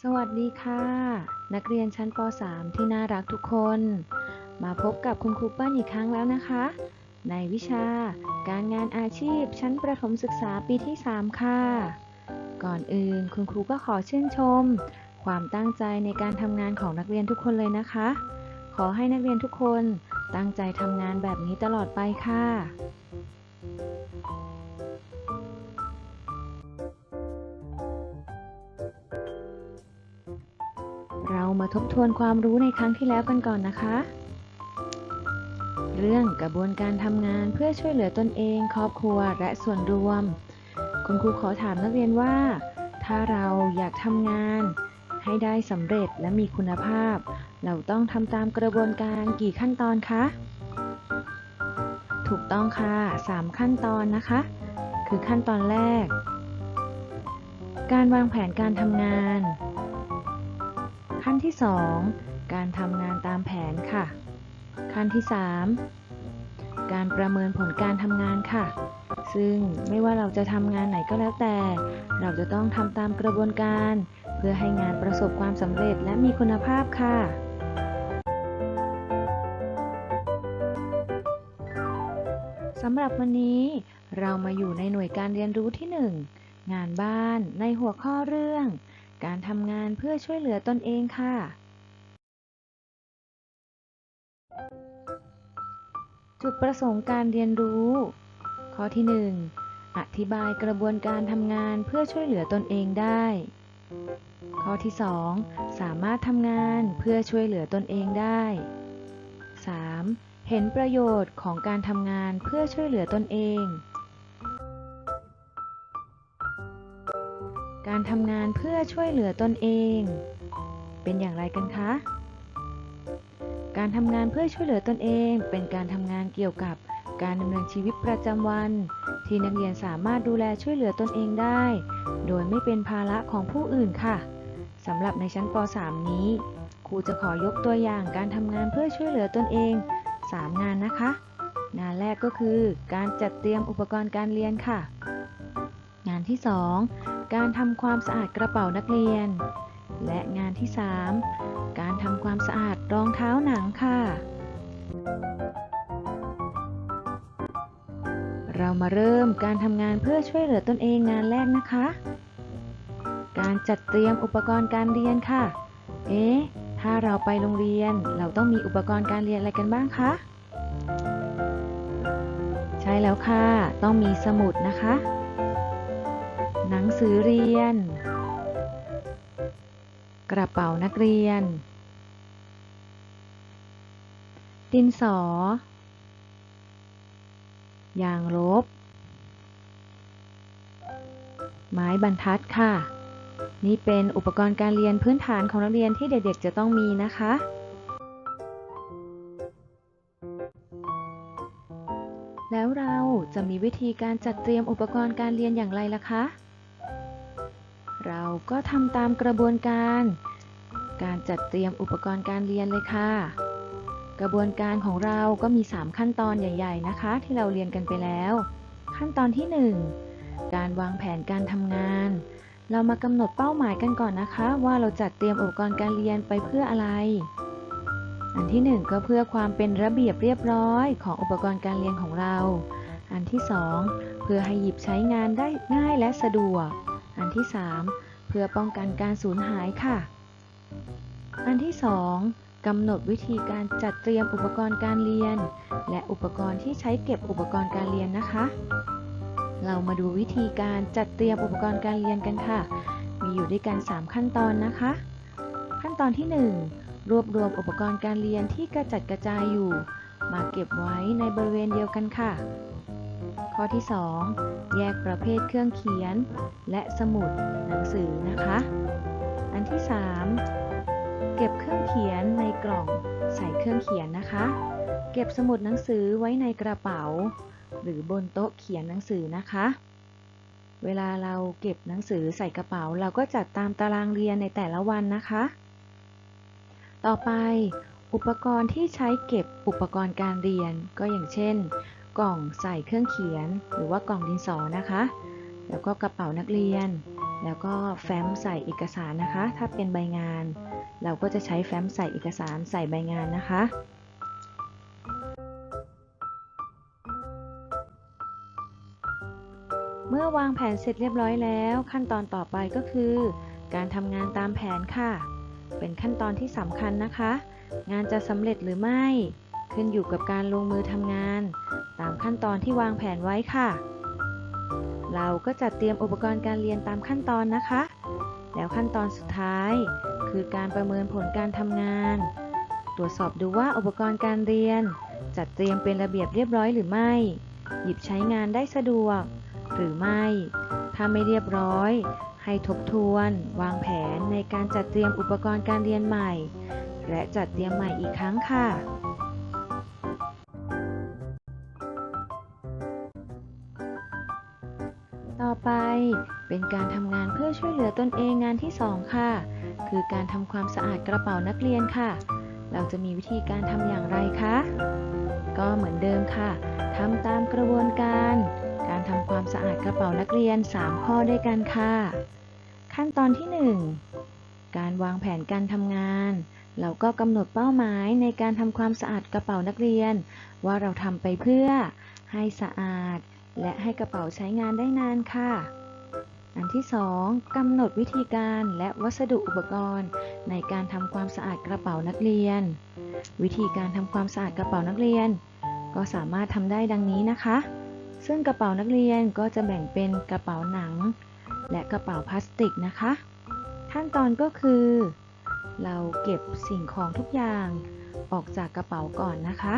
สวัสดีค่ะ นักเรียนชั้นป .3 ที่น่ารักทุกคน มาพบกับคุณครูเปิ้ลอีกครั้งแล้วนะคะ ในวิชาการงานอาชีพชั้นประถมศึกษาปีที่ 3 ค่ะ ก่อนอื่นคุณครูก็ขอชื่นชม ความตั้งใจในการทำงานของนักเรียนทุกคนเลยนะคะ ขอให้นักเรียนทุกคนตั้งใจทำงานแบบนี้ตลอดไปค่ะ มาทบทวนความรู้ในครั้งที่แล้วกันก่อนนะคะ เรื่องกระบวนการทำงานเพื่อช่วยเหลือตนเอง ครอบครัวและส่วนรวม คุณครูขอถามนักเรียนว่า ถ้าเราอยากทำงาน ให้ได้สำเร็จและมีคุณภาพ เราต้องทำตามกระบวนการกี่ขั้นตอนคะ ถูกต้องค่ะ 3 ขั้นตอนนะคะ คือขั้นตอนแรก การวางแผนการทำงาน ขั้นที่ 2 การทำงานตามแผนค่ะ ขั้นที่ 3 การประเมินผลการทำงานค่ะ ซึ่งไม่ว่าเราจะทำงานไหนก็แล้วแต่ เราจะต้องทำตามกระบวนการ เพื่อให้งานประสบความสำเร็จและมีคุณภาพค่ะสำหรับวันนี้เรามาอยู่ในหน่วยการเรียนรู้ที่ 1 งานบ้านในหัวข้อเรื่อง การทำงานเพื่อช่วยเหลือตนเองค่ะ จุดประสงค์การเรียนรู้ ข้อที่ 1 อธิบายกระบวนการทำงานเพื่อช่วยเหลือตนเองได้ ข้อที่ 2 สามารถทำงานเพื่อช่วยเหลือตนเองได้ 3. เห็นประโยชน์ของการทำงานเพื่อช่วยเหลือตนเอง การทำงานเพื่อช่วยเหลือตนเอง เป็นอย่างไรกันคะ การทำงานเพื่อช่วยเหลือตนเอง เป็นการทำงานเกี่ยวกับการดำเนินชีวิตประจำวัน ที่นักเรียนสามารถดูแลช่วยเหลือตนเองได้ โดยไม่เป็นภาระของผู้อื่นค่ะสำหรับในชั้นป .3 นี้ ครูจะขอยกตัวอย่างการทำงานเพื่อช่วยเหลือตนเอง 3 งานนะคะ งานแรกก็คือ การจัดเตรียมอุปกรณ์การเรียนค่ะ งานที่ 2 การทำความสะอาดกระเป๋านักเรียน และงานที่ 3 การทำความสะอาดรองเท้าหนังค่ะ เรามาเริ่มการทำงานเพื่อช่วยเหลือตนเองงานแรกนะคะ การจัดเตรียมอุปกรณ์การเรียนค่ะ เอ๊ะ ถ้าเราไปโรงเรียน เราต้องมีอุปกรณ์การเรียนอะไรกันบ้างคะ ใช่แล้วค่ะ ต้องมีสมุดนะคะ สือเรียน กระเป๋านักเรียน ดินสอ ยางลบ ไม้บรรทัดค่ะ นี่เป็นอุปกรณ์การเรียนพื้นฐานของนักเรียนที่เด็กๆจะต้องมีนะคะแล้วเราจะมีวิธีการจัดเตรียมอุปกรณ์การเรียนอย่างไรล่ะคะ ก็ทำตามกระบวนการ การจัดเตรียมอุปกรณ์การเรียนเลยค่ะ กระบวนการของเราก็มี 3 ขั้นตอนใหญ่ ๆ นะคะ ที่เราเรียนกันไปแล้ว ขั้นตอนที่ 1 การวางแผนการทำงาน เรามากำหนดเป้าหมายกันก่อนนะคะ ว่าเราจัดเตรียมอุปกรณ์การเรียนไปเพื่ออะไร อันที่ 1 ก็เพื่อความเป็นระเบียบเรียบร้อยของอุปกรณ์การเรียนของเรา อันที่ 2 เพื่อให้หยิบใช้งานได้ง่ายและสะดวกอันที่ 3 เพื่อป้องกันการสูญหายค่ะ อันที่ 2กำหนดวิธีการจัดเตรียมอุปกรณ์การเรียน และอุปกรณ์ที่ใช้เก็บอุปกรณ์การเรียนนะคะ เรามาดูวิธีการจัดเตรียมอุปกรณ์การเรียนกันค่ะ มีอยู่ด้วยกัน 3 ขั้นตอนนะคะ ขั้นตอนที่ 1 รวบรวมอุปกรณ์การเรียนที่กระจัดกระจายอยู่ มาเก็บไว้ในบริเวณเดียวกันค่ะ ข้อที่ 2 แยกประเภทเครื่องเขียน และสมุดหนังสือนะคะ อันที่ 3 เก็บเครื่องเขียนในกล่องใส่เครื่องเขียนนะคะ เก็บสมุดหนังสือไว้ในกระเป๋า หรือบนโต๊ะเขียนหนังสือนะคะ เวลาเราเก็บหนังสือใส่กระเป๋า เราก็จัดตามตารางเรียนในแต่ละวันนะคะ ต่อไปอุปกรณ์ที่ใช้เก็บอุปกรณ์การเรียนก็อย่างเช่น กล่องใส่เครื่องเขียน หรือว่ากล่องดินสอนะคะ แล้วก็กระเป๋านักเรียน แล้วก็แฟ้มใส่เอกสารนะคะ ถ้าเป็นใบงาน เราก็จะใช้แฟ้มใส่เอกสารใส่ใบงานนะคะเมื่อวางแผนเสร็จเรียบร้อยแล้ว ขั้นตอนต่อไปก็คือ การทำงานตามแผนค่ะ เป็นขั้นตอนที่สำคัญนะคะ งานจะสำเร็จหรือไม่ ขึ้นอยู่กับการลงมือทำงาน ตามขั้นตอนที่วางแผนไว้ค่ะ เราก็จัดเตรียมอุปกรณ์การเรียนตามขั้นตอนนะคะ แล้วขั้นตอนสุดท้าย คือการประเมินผลการทำงาน ตรวจสอบดูว่าอุปกรณ์การเรียน จัดเตรียมเป็นระเบียบเรียบร้อยหรือไม่ หยิบใช้งานได้สะดวก หรือไม่ ถ้าไม่เรียบร้อย ให้ทบทวน วางแผนในการจัดเตรียมอุปกรณ์การเรียนใหม่ และจัดเตรียมใหม่อีกครั้งค่ะ ไป เป็นการทำงานเพื่อช่วยเหลือตนเองงานที่ 2 ค่ะ คือการทำความสะอาดกระเป๋านักเรียนค่ะ เราจะมีวิธีการทำอย่างไรคะ ก็เหมือนเดิมค่ะทำตามกระบวนการ การทำความสะอาดกระเป๋านักเรียน 3 ข้อด้วยกันค่ะ ขั้นตอนที่ 1 การวางแผนการทำงานเราก็กำหนดเป้าหมายในการทำความสะอาดกระเป๋านักเรียน ว่าเราทำไปเพื่อให้สะอาด และให้กระเป๋าใช้งานได้นานค่ะ อันที่ 2กำหนดวิธีการและวัสดุอุปกรณ์ ในการทำความสะอาดกระเป๋านักเรียน วิธีการทำความสะอาดกระเป๋านักเรียน ก็สามารถทำได้ดังนี้นะคะ ซึ่งกระเป๋านักเรียนก็จะแบ่งเป็นกระเป๋าหนัง และกระเป๋าพลาสติกนะคะ ขั้นตอนก็คือ เราเก็บสิ่งของทุกอย่างออกจากกระเป๋าก่อนนะคะ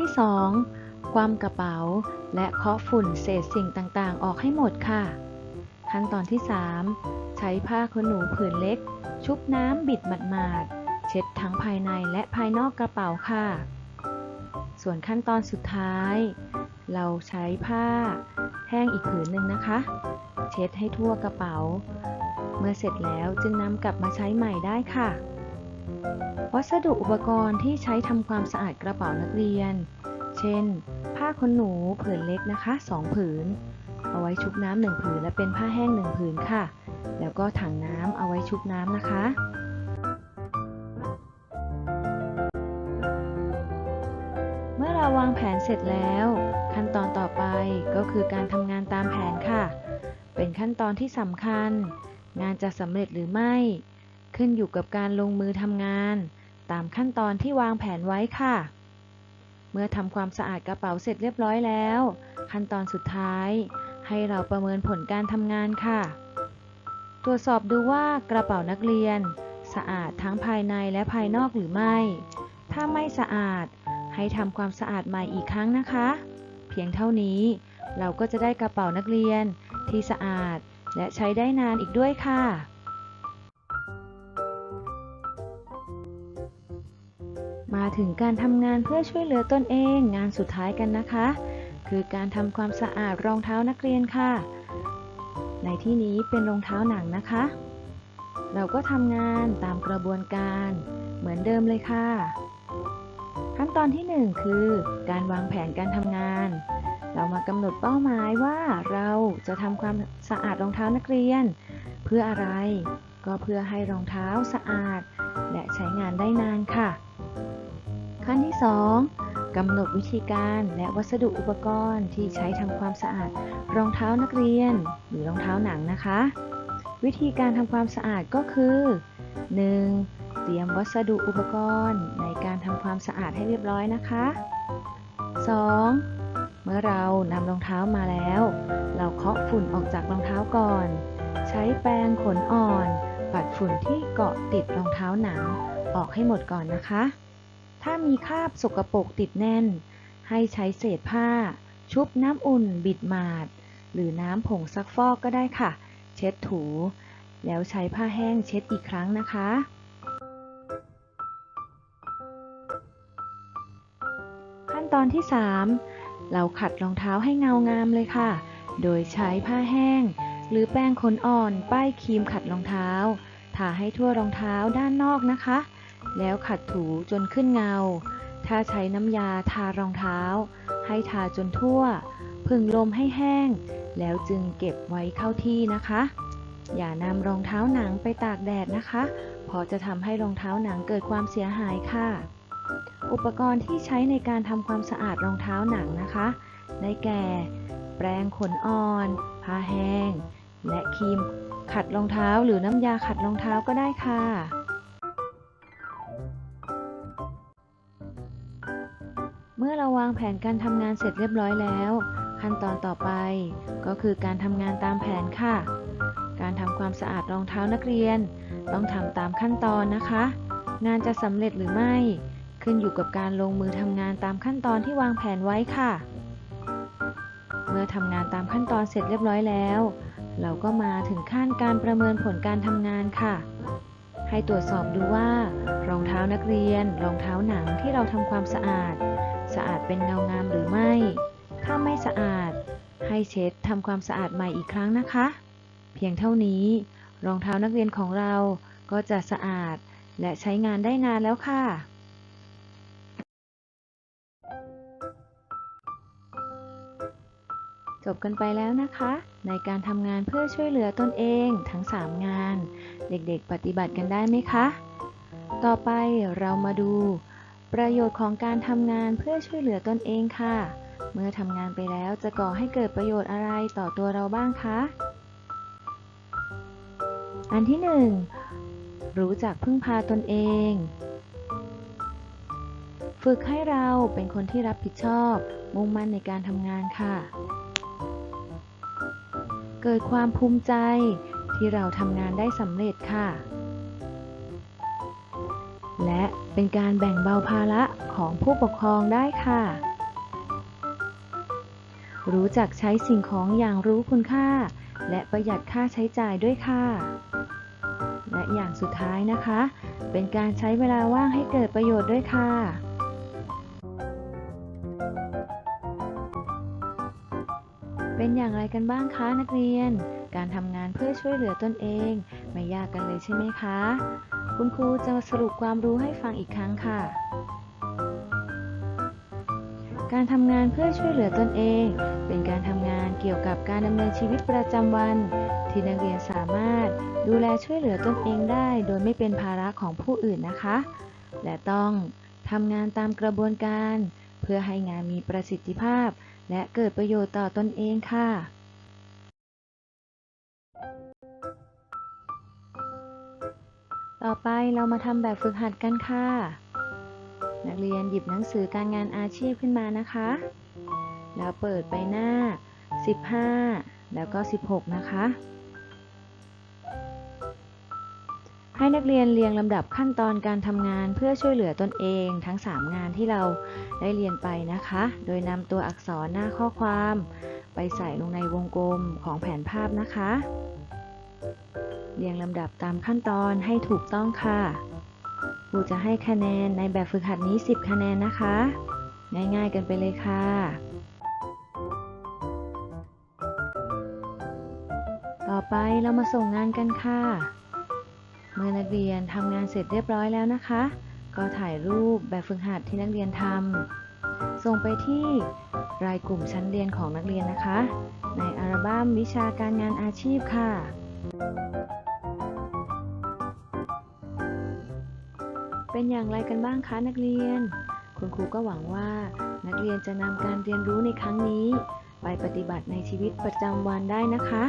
ที่ 2 ความกระเป๋า และเคาะฝุ่นเศษสิ่งต่างๆ ออกให้หมดค่ะ ขั้นตอนที่ 3 ใช้ผ้าขนหนูผืนเล็ก ชุบน้ำบิดหมาดๆ เช็ดทั้งภายในและภายนอกกระเป๋าค่ะ ส่วนขั้นตอนสุดท้าย เราใช้ผ้าแห้งอีกผืนหนึ่งนะคะ เช็ดให้ทั่วกระเป๋า เมื่อเสร็จแล้วจึงนำกลับมาใช้ใหม่ได้ค่ะ วัสดุอุปกรณ์ที่ใช้ทำความสะอาดกระเป๋านักเรียน เช่น ผ้าขนหนูผืนเล็กนะคะ 2 ผืน เอาไว้ชุบน้ำหนึ่งผืนและเป็นผ้าแห้งหนึ่งผืนค่ะ แล้วก็ถังน้ำเอาไว้ชุบน้ำนะคะเมื่อเราวางแผนเสร็จแล้ว ขั้นตอนต่อไปก็คือการทำงานตามแผนค่ะ เป็นขั้นตอนที่สำคัญ งานจะสำเร็จหรือไม่ ขึ้นอยู่กับการลงมือทำงาน ตามขั้นตอนที่วางแผนไว้ค่ะ เมื่อทำความสะอาดกระเป๋าเสร็จเรียบร้อยแล้ว ขั้นตอนสุดท้าย ให้เราประเมินผลการทำงานค่ะ ตรวจสอบดูว่ากระเป๋านักเรียน สะอาดทั้งภายในและภายนอกหรือไม่ ถ้าไม่สะอาด ให้ทำความสะอาดใหม่อีกครั้งนะคะ เพียงเท่านี้ เราก็จะได้กระเป๋านักเรียนที่สะอาดและใช้ได้นานอีกด้วยค่ะ มาถึงการทำงานเพื่อช่วยเหลือตนเองงานสุดท้ายกันนะคะ คือการทำความสะอาดรองเท้านักเรียนค่ะ ในที่นี้เป็นรองเท้าหนังนะคะ เราก็ทำงานตามกระบวนการเหมือนเดิมเลยค่ะ ขั้นตอนที่ 1 คือ การวางแผนการทำงาน เรามากำหนดเป้าหมายว่าเราจะทำความสะอาดรองเท้านักเรียน เพื่ออะไร ก็เพื่อให้รองเท้าสะอาด และใช้งานได้นานค่ะ 2 กำหนดวิธีการและวัสดุอุปกรณ์ที่ใช้ทำความสะอาด รองเท้านักเรียน หรือรองเท้าหนังนะคะ วิธีการทำความสะอาดก็คือ 1. เตรียมวัสดุอุปกรณ์ในการทำความสะอาดให้เรียบร้อยนะคะ 2. เมื่อเรานำรองเท้ามาแล้ว เราเคาะฝุ่นออกจากรองเท้าก่อน ใช้แปรงขนอ่อน ปัดฝุ่นที่เกาะติดรองเท้าหนังออกให้หมดก่อนนะคะ ถ้ามีคราบสกปรกติดแน่น ให้ใช้เศษผ้า ชุบน้ำอุ่น บิดหมาด หรือน้ำผงซักฟอกก็ได้ค่ะ เช็ดถู แล้วใช้ผ้าแห้งเช็ดอีกครั้งนะคะขั้นตอนที่ 3 เราขัดรองเท้าให้เงางามเลยค่ะ โดยใช้ผ้าแห้ง หรือแป้งขนอ่อน ป้ายครีมขัดรองเท้า ทาให้ทั่วรองเท้าด้านนอกนะคะ แล้วขัดถูจนขึ้นเงา ถ้าใช้น้ำยาทารองเท้า ให้ทาจนทั่ว พึ่งลมให้แห้ง แล้วจึงเก็บไว้เข้าที่นะคะ อย่านำรองเท้าหนังไปตากแดดนะคะ เพราะจะทำให้รองเท้าหนังเกิดความเสียหายค่ะ อุปกรณ์ที่ใช้ในการทำความสะอาดรองเท้าหนังนะคะ ได้แก่ แปรงขนอ่อน ผ้าแห้ง และครีมขัดรองเท้าหรือน้ำยาขัดรองเท้าก็ได้ค่ะ มื่อเราวางแผนการทำงานเสร็จเรียบร้อยแล้ว ขั้นตอนต่อไป ก็คือการทำงานตามแผนค่ะ การทำความสะอาดรองเท้านักเรียน ต้องทำตามขั้นตอนนะคะ งานจะสำเร็จหรือไม่ ขึ้นอยู่กับการลงมือทำงานตามขั้นตอนที่วางแผนไว้ค่ะ เมื่อทำงานตามขั้นตอนเสร็จเรียบร้อยแล้ว เราก็มาถึงขั้นการประเมินผลการทำงานค่ะให้ตรวจสอบดูว่า รองเท้านักเรียน รองเท้าหนังที่เราทำความสะอาด สะอาดเป็นเงางามหรือไม่ ถ้าไม่สะอาด ให้เช็ดทำความสะอาดใหม่อีกครั้งนะคะ เพียงเท่านี้ รองเท้านักเรียนของเราก็จะสะอาดและใช้งานได้นานแล้วค่ะจบกันไปแล้วนะคะ ในการทำงานเพื่อช่วยเหลือตนเองทั้ง 3 งาน เด็กๆปฏิบัติกันได้ไหมคะ ต่อไปเรามาดู ประโยชน์ของการทำงานเพื่อช่วยเหลือตนเองค่ะ เมื่อทำงานไปแล้วจะก่อให้เกิดประโยชน์อะไรต่อตัวเราบ้างคะ อันที่ 1 รู้จักพึ่งพาตนเอง ฝึกให้เราเป็นคนที่รับผิดชอบ มุ่งมั่นในการทำงานค่ะ เกิดความภูมิใจที่เราทำงานได้สำเร็จค่ะ และเป็นการแบ่งเบาภาระของผู้ปกครองได้ค่ะ รู้จักใช้สิ่งของอย่างรู้คุณค่า และประหยัดค่าใช้จ่ายด้วยค่ะ และอย่างสุดท้ายนะคะ เป็นการใช้เวลาว่างให้เกิดประโยชน์ด้วยค่ะเป็นอย่างไรกันบ้างคะนักเรียน การทำงานเพื่อช่วยเหลือตนเอง ไม่ยากกันเลยใช่ไหมคะ คุณครูจะมาสรุปความรู้ให้ฟังอีกครั้งค่ะ การทำงานเพื่อช่วยเหลือตนเอง เป็นการทำงานเกี่ยวกับการดำเนินชีวิตประจำวัน ที่นักเรียนสามารถดูแลช่วยเหลือตนเองได้ โดยไม่เป็นภาระของผู้อื่นนะคะ และต้องทำงานตามกระบวนการ เพื่อให้งานมีประสิทธิภาพ และเกิดประโยชน์ต่อตนเองค่ะ ต่อไปเรามาทำแบบฝึกหัดกันค่ะ นักเรียนหยิบหนังสือการงานอาชีพขึ้นมานะคะ แล้วเปิดไปหน้า 15 แล้วก็ 16 นะคะ ให้นักเรียนเรียงลำดับขั้นตอนการทำงานเพื่อช่วยเหลือตนเองทั้ง 3 งานที่เราได้เรียนไปนะคะ โดยนำตัวอักษรหน้าข้อความ ไปใส่ลงในวงกลมของแผนภาพนะคะ เรียงลำดับตามขั้นตอนให้ถูกต้องค่ะครูจะให้คะแนนในแบบฝึกหัดนี้ 10 คะแนนนะคะ ง่ายๆกันไปเลยค่ะต่อไปเรามาส่งงานกันค่ะ เมื่อนักเรียนทำงานเสร็จเรียบร้อยแล้วนะคะ ก็ถ่ายรูปแบบฝึกหัดที่นักเรียนทำส่งไปที่รายกลุ่มชั้นเรียนของนักเรียนนะคะ ในอัลบั้มวิชาการงานอาชีพค่ะ เป็นอย่างไรกันบ้างคะนักเรียน คุณครูก็หวังว่านักเรียนจะนำการเรียนรู้ในครั้งนี้ ไปปฏิบัติในชีวิตประจำวันได้นะคะ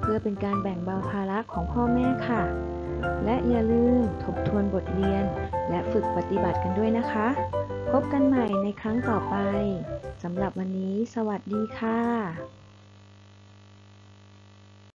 เพื่อเป็นการแบ่งเบาภาระของพ่อแม่ค่ะ และอย่าลืมทบทวนบทเรียน และฝึกปฏิบัติกันด้วยนะคะ พบกันใหม่ในครั้งต่อไปสำหรับวันนี้ สวัสดีค่ะ